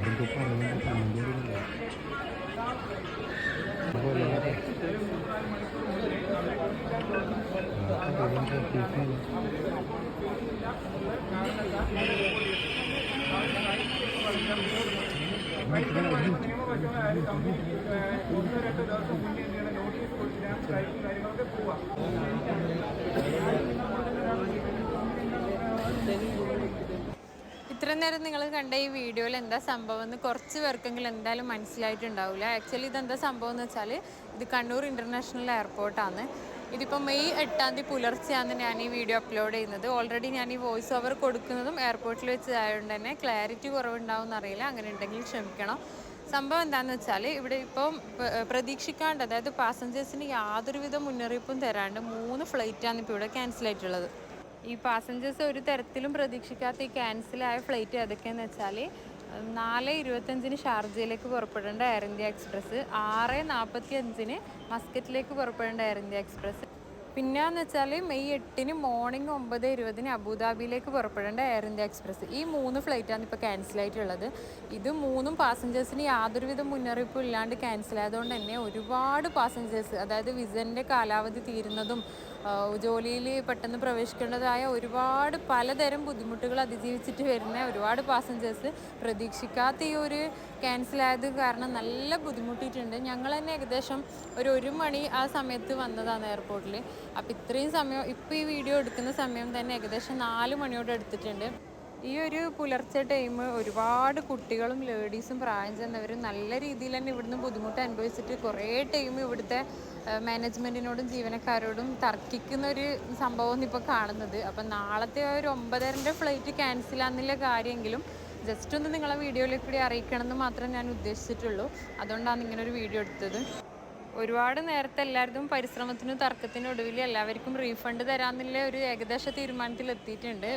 എന്തോ പറയുന്നുണ്ട് ഇത്രയും നേരം നിങ്ങൾ കണ്ട ഈ വീഡിയോയിൽ എന്താ സംഭവം എന്ന് കുറച്ച് പേർക്കെങ്കിലും എന്തായാലും മനസ്സിലായിട്ടുണ്ടാവില്ല. ആക്ച്വലി ഇതെന്താ സംഭവം എന്ന് വെച്ചാൽ ഇത് കണ്ണൂർ ഇന്റർനാഷണൽ എയർപോർട്ടാണ് ഇതിപ്പോൾ മെയ് എട്ടാം തീയതി പുലർച്ചെയാണ് ഞാൻ ഈ വീഡിയോ അപ്ലോഡ് ചെയ്യുന്നത്. ഓൾറെഡി ഞാൻ ഈ വോയിസ് ഓവർ കൊടുക്കുന്നതും എയർപോർട്ടിൽ വെച്ച് ആയതുകൊണ്ട് തന്നെ ക്ലാരിറ്റി കുറവുണ്ടാവും എന്നറിയില്ല. അങ്ങനെ ഉണ്ടെങ്കിൽ ക്ഷമിക്കണം. സംഭവം എന്താണെന്ന് വെച്ചാൽ ഇവിടെ ഇപ്പം പ- പ്രതീക്ഷിക്കാണ്ട് അതായത് പാസഞ്ചേഴ്സിന് യാതൊരുവിധ മുന്നറിയിപ്പും തരാണ്ട് മൂന്ന് ഫ്ലൈറ്റാണ് ഇപ്പോൾ ഇവിടെ ക്യാൻസൽ ആയിട്ടുള്ളത്. ഈ പാസഞ്ചേഴ്സ് ഒരു തരത്തിലും പ്രതീക്ഷിക്കാത്ത ഈ ക്യാൻസലായ ഫ്ലൈറ്റ് ഏതൊക്കെയെന്ന് വെച്ചാൽ നാല് ഇരുപത്തഞ്ചിന് ഷാർജയിലേക്ക് പുറപ്പെടേണ്ട എയർ ഇന്ത്യ എക്സ്പ്രസ് ആറ് നാൽപ്പത്തി അഞ്ചിന് മസ്കറ്റിലേക്ക് പുറപ്പെടേണ്ട എയർ ഇന്ത്യ എക്സ്പ്രസ് പിന്നെയെന്ന് വെച്ചാൽ മെയ് എട്ടിന് മോർണിംഗ് ഒമ്പത് ഇരുപതിന് അബുദാബിയിലേക്ക് പുറപ്പെടേണ്ട എയർ ഇന്ത്യ എക്സ്പ്രസ് ഈ മൂന്ന് ഫ്ലൈറ്റാണ് ഇപ്പോൾ ക്യാൻസൽ ആയിട്ടുള്ളത്. ഇത് മൂന്നും പാസഞ്ചേഴ്സിന് യാതൊരുവിധ മുന്നറിയിപ്പും ഇല്ലാണ്ട് ക്യാൻസൽ ആയതുകൊണ്ട് തന്നെ ഒരുപാട് പാസഞ്ചേഴ്സ് അതായത് വിസന്റെ കാലാവധി തീരുന്നതും ജോലിയിൽ പെട്ടെന്ന് പ്രവേശിക്കേണ്ടതായ ഒരുപാട് പലതരം ബുദ്ധിമുട്ടുകൾ അതിജീവിച്ചിട്ട് വരുന്ന ഒരുപാട് പാസഞ്ചേഴ്സ് പ്രതീക്ഷിക്കാത്ത ഈ ഒരു ക്യാൻസൽ ആയത് കാരണം നല്ല ബുദ്ധിമുട്ടിയിട്ടുണ്ട്. ഞങ്ങൾ തന്നെ ഏകദേശം ഒരു ഒരു മണി ആ സമയത്ത് വന്നതാണ് എയർപോർട്ടിൽ അപ്പോൾ ഇത്രയും സമയം ഇപ്പോൾ ഈ വീഡിയോ എടുക്കുന്ന സമയം തന്നെ ഏകദേശം നാല് മണിയോട് എടുത്തിട്ടുണ്ട്. ഈ ഒരു പുലർച്ചെ ടൈം ഒരുപാട് കുട്ടികളും ലേഡീസും പ്രായം ചെന്നവരും നല്ല രീതിയിൽ തന്നെ ഇവിടുന്ന് ബുദ്ധിമുട്ട് അനുഭവിച്ചിട്ട് കുറേ ടൈം ഇവിടുത്തെ മാനേജ്മെന്റിനോടും ജീവനക്കാരോടും തർക്കിക്കുന്ന ഒരു സംഭവം ഇപ്പോൾ കാണുന്നത്. അപ്പം നാളത്തെ ഒരു ഒമ്പതരന്റെ ഫ്ലൈറ്റ് ക്യാൻസൽ ആണെന്നുള്ള കാര്യമെങ്കിലും ജസ്റ്റ് ഒന്ന് നിങ്ങളെ വീഡിയോയിൽ കൂടി അറിയിക്കണം എന്ന് മാത്രമേ ഞാൻ ഉദ്ദേശിച്ചിട്ടുള്ളൂ. അതുകൊണ്ടാണ് ഇങ്ങനെ ഒരു വീഡിയോ എടുത്തത്. ഒരുപാട് നേരത്തെ എല്ലാവരും പരിശ്രമത്തിനും തർക്കത്തിനും ഒടുവിൽ എല്ലാവർക്കും റീഫണ്ട് തരാമെന്നുള്ള ഒരു ഏകദേശ തീരുമാനത്തിൽ എത്തിയിട്ടുണ്ട്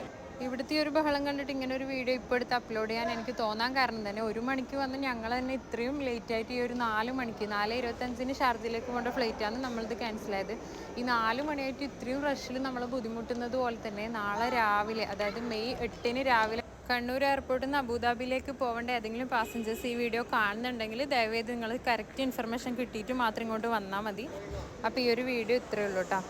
ഇവിടുത്തെ ഒരു ബഹളം കണ്ടിട്ട് ഇങ്ങനെ ഒരു വീഡിയോ ഇപ്പോൾ എടുത്ത് അപ്ലോഡ് ചെയ്യാൻ എനിക്ക് തോന്നാൻ കാരണം തന്നെ ഒരു മണിക്ക് വന്ന് ഞങ്ങൾ തന്നെ ഇത്രയും ലേറ്റ് ആയിട്ട് ഈ ഒരു നാല് മണിക്ക് നാല് ഇരുപത്തഞ്ചിന് ഷാർജയിലേക്ക് പോകേണ്ട ഫ്ലൈറ്റാണ് നമ്മളിത് ക്യാൻസൽ ആയത് ഈ നാല് മണിയായിട്ട് ഇത്രയും റഷിൽ നമ്മൾ ബുദ്ധിമുട്ടുന്നത് പോലെ തന്നെ നാളെ രാവിലെ അതായത് മെയ് എട്ടിന് രാവിലെ കണ്ണൂർ എയർപോർട്ടിൽ നിന്ന് അബുദാബിയിലേക്ക് പോകേണ്ട ഏതെങ്കിലും പാസഞ്ചേഴ്സ് ഈ വീഡിയോ കാണുന്നുണ്ടെങ്കിൽ ദയവേത് നിങ്ങൾ കറക്റ്റ് ഇൻഫർമേഷൻ കിട്ടിയിട്ട് മാത്രം ഇങ്ങോട്ട് വന്നാൽ മതി. അപ്പോൾ ഈ ഒരു വീഡിയോ ഇത്രയേ ഉള്ളൂ കേട്ടോ